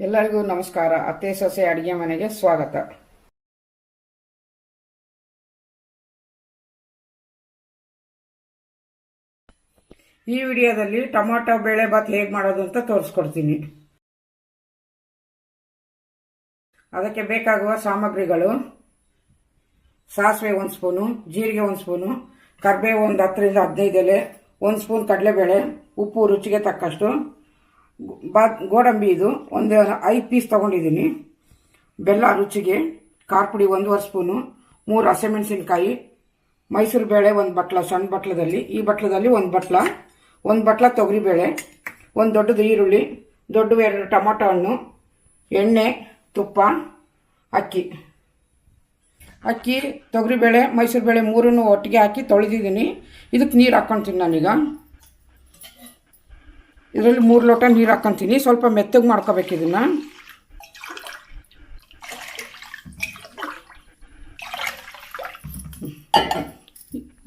ಎಲ್ಲರಿಗೂ ನಮಸ್ಕಾರ. ಅತ್ತೆ, ಸೊಸೆ, ಅಡಿಗೆ ಮನೆಗೆ ಸ್ವಾಗತ. ಈ ವಿಡಿಯೋದಲ್ಲಿ ಟೊಮಾಟೊ ಬೇಳೆ ಭಾತ್ ಹೇಗೆ ಮಾಡೋದು ಅಂತ ತೋರಿಸ್ಕೊಡ್ತೀನಿ. ಅದಕ್ಕೆ ಬೇಕಾಗುವ ಸಾಮಗ್ರಿಗಳು. ಸಾಸಿವೆ ಒಂದು ಸ್ಪೂನು, ಜೀರಿಗೆ ಒಂದು ಸ್ಪೂನು, ಕರ್ಬೇವು ಒಂದು ಹತ್ತರಿಂದ ಹದಿನೈದು ಎಲೆ, ಒಂದು ಸ್ಪೂನ್ ಕಡಲೆಬೇಳೆ, ಉಪ್ಪು ರುಚಿಗೆ ತಕ್ಕಷ್ಟು. ಬಾ, ಗೋಡಂಬಿ ಇದು. ಒಂದು ಐದು ಪೀಸ್ ತಗೊಂಡಿದ್ದೀನಿ. ಬೆಲ್ಲ ರುಚಿಗೆ ಖಾರ ಪುಡಿ ಒಂದೂವರೆ ಸ್ಪೂನು, ಮೂರು ಹಸಿಮೆಣಸಿನ್ಕಾಯಿ, ಮೈಸೂರು ಬೇಳೆ ಒಂದು ಬಟ್ಲ, ಸಣ್ಣ ಬಟ್ಲದಲ್ಲಿ. ಈ ಬಟ್ಲದಲ್ಲಿ ಒಂದು ಬಟ್ಲ ಒಂದು ಬಟ್ಲ ತೊಗರಿಬೇಳೆ, ಒಂದು ದೊಡ್ಡದು ಈರುಳ್ಳಿ ದೊಡ್ಡ ಎರಡು ಟೊಮೊಟೊ ಹಣ್ಣು, ಎಣ್ಣೆ, ತುಪ್ಪ, ಅಕ್ಕಿ. ಅಕ್ಕಿ, ತೊಗರಿಬೇಳೆ, ಮೈಸೂರು ಬೇಳೆ ಮೂರನ್ನು ಒಟ್ಟಿಗೆ ಹಾಕಿ ತೊಳೆದಿದ್ದೀನಿ. ಇದಕ್ಕೆ ನೀರು ಹಾಕ್ಕೊತೀನಿ ನಾನೀಗ ಇದರಲ್ಲಿ ಮೂರು ಲೋಟ ನೀರು ಹಾಕ್ಕೊಂತೀನಿ ಸ್ವಲ್ಪ ಮೆತ್ತಗೆ ಮಾಡ್ಕೋಬೇಕು ಇದನ್ನು.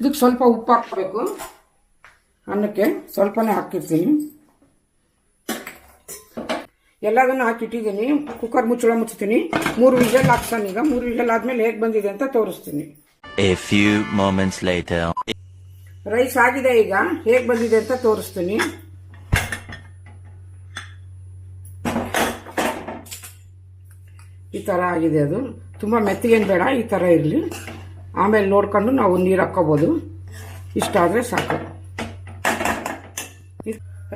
ಇದಕ್ಕೆ ಸ್ವಲ್ಪ ಉಪ್ಪು ಹಾಕಬೇಕು. ಅನ್ನಕ್ಕೆ ಸ್ವಲ್ಪನೇ ಹಾಕಿರ್ತೀನಿ. ಎಲ್ಲದನ್ನು ಹಾಕಿಟ್ಟಿದ್ದೀನಿ ಕುಕ್ಕರ್ ಮುಚ್ಚಳ ಮುಚ್ಚುತ್ತೀನಿ ಮೂರು ವಿಷಲ್ ಹಾಕ್ತಾನೆ ಈಗ. ಮೂರು ವಿಷಲ್ ಆದಮೇಲೆ ಹೇಗೆ ಬಂದಿದೆ ಅಂತ ತೋರಿಸ್ತೀನಿ. ರೈಸ್ ಆಗಿದೆ ಈಗ. ಹೇಗೆ ಬಂದಿದೆ ಅಂತ ತೋರಿಸ್ತೀನಿ. ಈ ಥರ ಆಗಿದೆ ಅದು. ತುಂಬ ಮೆತ್ತಗೇನು ಬೇಡ, ಈ ಥರ ಇರಲಿ. ಆಮೇಲೆ ನೋಡ್ಕೊಂಡು ನಾವು ನೀರು ಹಾಕ್ಕೋಬೋದು. ಇಷ್ಟಾದರೆ ಸಾಕು.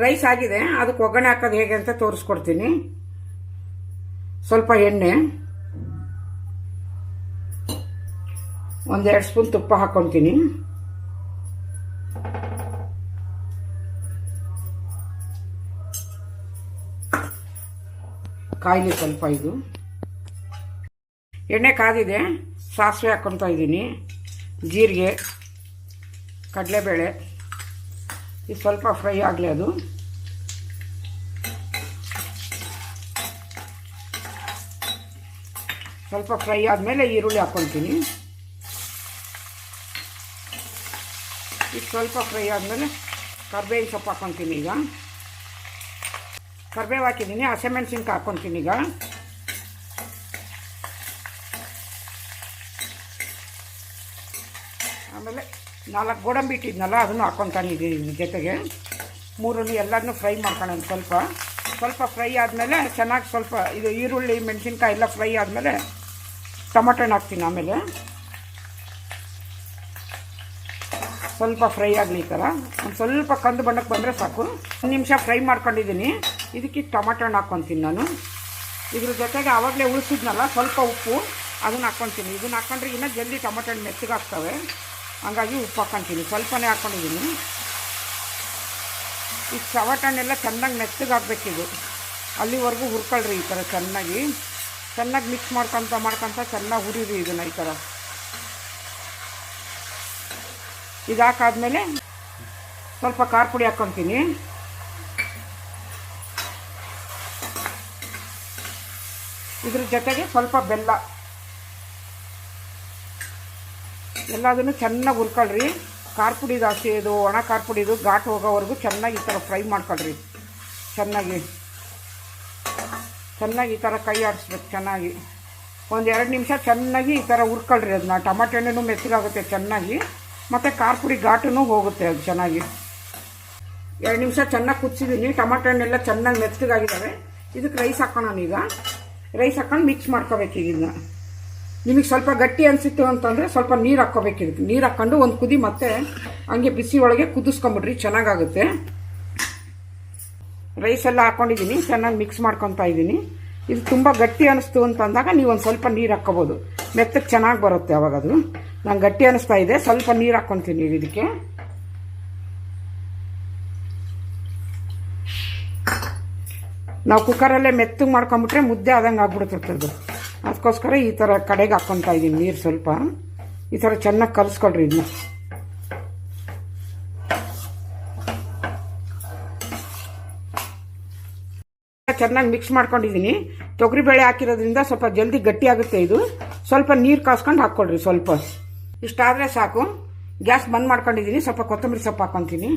ರೈಸ್ ಆಗಿದೆ. ಅದಕ್ಕೆ ಒಗ್ಗರಣೆ ಹಾಕೋದು ಹೇಗೆ ಅಂತ ತೋರಿಸ್ಕೊಡ್ತೀನಿ. ಸ್ವಲ್ಪ ಎಣ್ಣೆ. ಒಂದೆರಡು ಸ್ಪೂನ್ ತುಪ್ಪ ಹಾಕ್ಕೊತೀನಿ ಕಾಯಿಲೆ ಸ್ವಲ್ಪ ಇದು. ಎಣ್ಣೆ ಕಾದಿದೆ, ಸಾಸಿವೆ ಹಾಕ್ಕೊತಾ ಇದ್ದೀನಿ, ಜೀರಿಗೆ, ಕಡಲೆಬೇಳೆ ಇದು ಸ್ವಲ್ಪ ಫ್ರೈ ಆಗಲಿ ಅದು. ಸ್ವಲ್ಪ ಫ್ರೈ ಆದಮೇಲೆ ಈರುಳ್ಳಿ ಹಾಕ್ಕೊತೀನಿ ಇದು ಸ್ವಲ್ಪ ಫ್ರೈ ಆದಮೇಲೆ ಕರ್ಬೇವಿನ ಸೊಪ್ಪು ಹಾಕ್ಕೊತೀನಿ ಈಗ. ಕರ್ಬೇವು ಹಾಕಿದ್ದೀನಿ, ಹಸಿಮೆಣ್ಸಿನ್ಕಾಯಿ ಹಾಕ್ಕೊತೀನಿ ಈಗ ಆಮೇಲೆ ನಾಲ್ಕು ಗೋಡಂಬಿ ಇಟ್ಟಿದ್ನಲ್ಲ, ಅದನ್ನು ಹಾಕ್ಕೊತಾನೆ ಇದ್ದೀನಿ ಜೊತೆಗೆ. ಮೂರನ್ನು ಎಲ್ಲದನ್ನು ಫ್ರೈ ಮಾಡ್ಕೊಳ್ಳೋಣ ಸ್ವಲ್ಪ. ಸ್ವಲ್ಪ ಫ್ರೈ ಆದಮೇಲೆ ಚೆನ್ನಾಗಿ ಸ್ವಲ್ಪ ಇದು ಈರುಳ್ಳಿ, ಮೆಣಸಿನ್ಕಾಯಿ ಎಲ್ಲ ಫ್ರೈ ಆದಮೇಲೆ ಟೊಮಟೊನ ಹಾಕ್ತೀನಿ ಆಮೇಲೆ. ಸ್ವಲ್ಪ ಫ್ರೈ ಆಗಲಿ ಈ ಥರ. ಒಂದು ಸ್ವಲ್ಪ ಕಂದು ಬಣ್ಣಕ್ಕೆ ಬಂದರೆ ಸಾಕು. ಒಂದು ನಿಮಿಷ ಫ್ರೈ ಮಾಡ್ಕೊಂಡಿದ್ದೀನಿ. ಇದಕ್ಕೆ ಟೊಮಟೊ ಹಣ್ಣು ಹಾಕ್ಕೊತೀನಿ ನಾನು. ಇದ್ರ ಜೊತೆಗೆ ಆವಾಗಲೇ ಉಳಿಸಿದ್ನಲ್ಲ, ಸ್ವಲ್ಪ ಉಪ್ಪು, ಅದನ್ನು ಹಾಕ್ಕೊತೀನಿ. ಇದನ್ನು ಹಾಕ್ಕೊಂಡ್ರೆ ಇನ್ನೂ ಜಲ್ದಿ ಟೊಮಟೊ ಹಣ್ಣು ಮೆತ್ತಗಾಗ್ತವೆ. ಹಂಗಾಗಿ ಉಪ್ಪು ಹಾಕ್ಕೊತೀನಿ. ಸ್ವಲ್ಪನೇ ಹಾಕ್ಕೊಂಡಿದ್ದೀನಿ ಈ ಟೊಮಟೊ ಚೆನ್ನಾಗಿ ಚೆನ್ನಾಗಿ ಹಾಕ್ಬೇಕಿದು ಅಲ್ಲಿವರೆಗೂ ಹುರ್ಕೊಳ್ರಿ ಈ ಥರ ಚೆನ್ನಾಗಿ. ಚೆನ್ನಾಗಿ ಮಿಕ್ಸ್ ಮಾಡ್ಕೊತ ಮಾಡ್ಕೊತ ಚೆನ್ನಾಗಿ ಹುರಿರಿ ಇದನ್ನು ಈ ಥರ. ಇದು ಹಾಕಾದ್ಮೇಲೆ ಸ್ವಲ್ಪ ಖಾರ ಪುಡಿ ಹಾಕ್ಕೊತೀನಿ. ಇದ್ರ ಜೊತೆಗೆ ಸ್ವಲ್ಪ ಬೆಲ್ಲ. ಎಲ್ಲದನ್ನು ಚೆನ್ನಾಗಿ ಹುರ್ಕೊಳ್ರಿ. ಖಾರ ಪುಡಿ ಜಾಸ್ತಿ ಇದು, ಒಣ ಖಾರ ಪುಡಿದು ಘಾಟ್ ಹೋಗೋವರೆಗೂ ಚೆನ್ನಾಗಿ ಈ ಥರ ಫ್ರೈ ಮಾಡ್ಕೊಳ್ರಿ. ಚೆನ್ನಾಗಿ. ಚೆನ್ನಾಗಿ ಈ ಥರ ಕೈ ಆಡಿಸ್ಬೇಕು, ಚೆನ್ನಾಗಿ. ಒಂದು ಎರಡು ನಿಮಿಷ ಚೆನ್ನಾಗಿ ಈ ಥರ ಹುರ್ಕೊಳ್ರಿ ಅದನ್ನ ಟಮಾಟೆ ಹಣ್ಣು ಮೆತ್ತಗಾಗುತ್ತೆ ಚೆನ್ನಾಗಿ. ಮತ್ತು ಖಾರ ಪುಡಿ ಘಾಟೂ ಹೋಗುತ್ತೆ ಅದು ಚೆನ್ನಾಗಿ. ಎರಡು ನಿಮಿಷ ಚೆನ್ನಾಗಿ ಕುದಿಸಿದ್ದೀನಿ ಟಮಾಟೊ ಹಣ್ಣೆಲ್ಲ ಚೆನ್ನಾಗಿ ಮೆತ್ತಗಾಗಿದ್ದಾವೆ ಇದಕ್ಕೆ ರೈಸ್ ಹಾಕೋಣ ಈಗ ರೈಸ್ ಹಾಕೊಂಡು ಮಿಕ್ಸ್ ಮಾಡ್ಕೋಬೇಕು ಈಗ. ನಿಮಗೆ ಸ್ವಲ್ಪ ಗಟ್ಟಿ ಅನಿಸಿತ್ತು ಅಂತಂದರೆ ಸ್ವಲ್ಪ ನೀರು ಹಾಕ್ಕೋಬೇಕು ಇದಕ್ಕೆ ನೀರು ಹಾಕ್ಕೊಂಡು ಒಂದು ಕುದಿ ಮತ್ತೆ ಹಂಗೆ ಬಿಸಿ ಒಳಗೆ ಕುದಿಸ್ಕೊಂಬಿಡ್ರಿ, ಚೆನ್ನಾಗಾಗುತ್ತೆ. ರೈಸ್ ಎಲ್ಲ ಹಾಕ್ಕೊಂಡಿದ್ದೀನಿ ಚೆನ್ನಾಗಿ ಮಿಕ್ಸ್ ಮಾಡ್ಕೊತಾ ಇದ್ದೀನಿ ಇದು ತುಂಬ ಗಟ್ಟಿ ಅನಿಸ್ತು ಅಂತಂದಾಗ ನೀವು ಒಂದು ಸ್ವಲ್ಪ ನೀರು ಹಾಕ್ಕೋಬೋದು. ಮೆತ್ತಗೆ ಚೆನ್ನಾಗಿ ಬರುತ್ತೆ ಅವಾಗ ಅದು ನಂಗೆ ಗಟ್ಟಿ ಅನಿಸ್ತಾ ಇದೆ, ಸ್ವಲ್ಪ ನೀರು ಹಾಕ್ಕೊತೀನಿ ಇದಕ್ಕೆ. ನಾವು ಕುಕ್ಕರಲ್ಲೇ ಮೆತ್ತಗೆ ಮಾಡ್ಕೊಂಬಿಟ್ರೆ ಮುದ್ದೆ ಆದಂಗೆ ಆಗ್ಬಿಡುತ್ತಿರ್ತದೆ ಅದಕ್ಕೋಸ್ಕರ ಈ ಥರ ಕಡೆಗೆ ಹಾಕ್ಕೊತಾ ಇದ್ದೀನಿ ನೀರು ಸ್ವಲ್ಪ. ಈ ಥರ ಚೆನ್ನಾಗಿ ಕಲಿಸ್ಕೊಡ್ರಿ ಇದನ್ನ ಚೆನ್ನಾಗಿ ಮಿಕ್ಸ್ ಮಾಡ್ಕೊಂಡಿದ್ದೀನಿ ತೊಗರಿಬೇಳೆ ಹಾಕಿರೋದ್ರಿಂದ ಸ್ವಲ್ಪ ಜಲ್ದಿ ಗಟ್ಟಿ ಆಗುತ್ತೆ ಇದು. ಸ್ವಲ್ಪ ನೀರು ಕಾಸ್ಕೊಂಡು ಹಾಕ್ಕೊಳ್ರಿ ಸ್ವಲ್ಪ. ಇಷ್ಟಾದರೆ ಸಾಕು. ಗ್ಯಾಸ್ ಬಂದ್ ಮಾಡ್ಕೊಂಡಿದ್ದೀನಿ ಸ್ವಲ್ಪ ಕೊತ್ತಂಬರಿ ಸೊಪ್ಪು ಹಾಕ್ಕೊತೀನಿ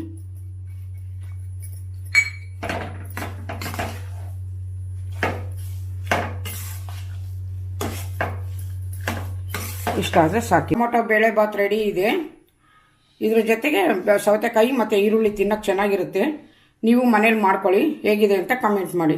ಇಷ್ಟ ಆದರೆ ಸಾಕು. ಟೊಮೊಟೊ ಬೇಳೆ ಬಾತ್ ರೆಡಿ ಇದೆ. ಇದ್ರ ಜೊತೆಗೆ ಸೌತೆಕಾಯಿ ಮತ್ತು ಈರುಳ್ಳಿ ತಿನ್ನಕ್ಕೆ ಚೆನ್ನಾಗಿರುತ್ತೆ. ನೀವು ಮನೇಲಿ ಮಾಡ್ಕೊಳ್ಳಿ. ಹೇಗಿದೆ ಅಂತ ಕಮೆಂಟ್ ಮಾಡಿ.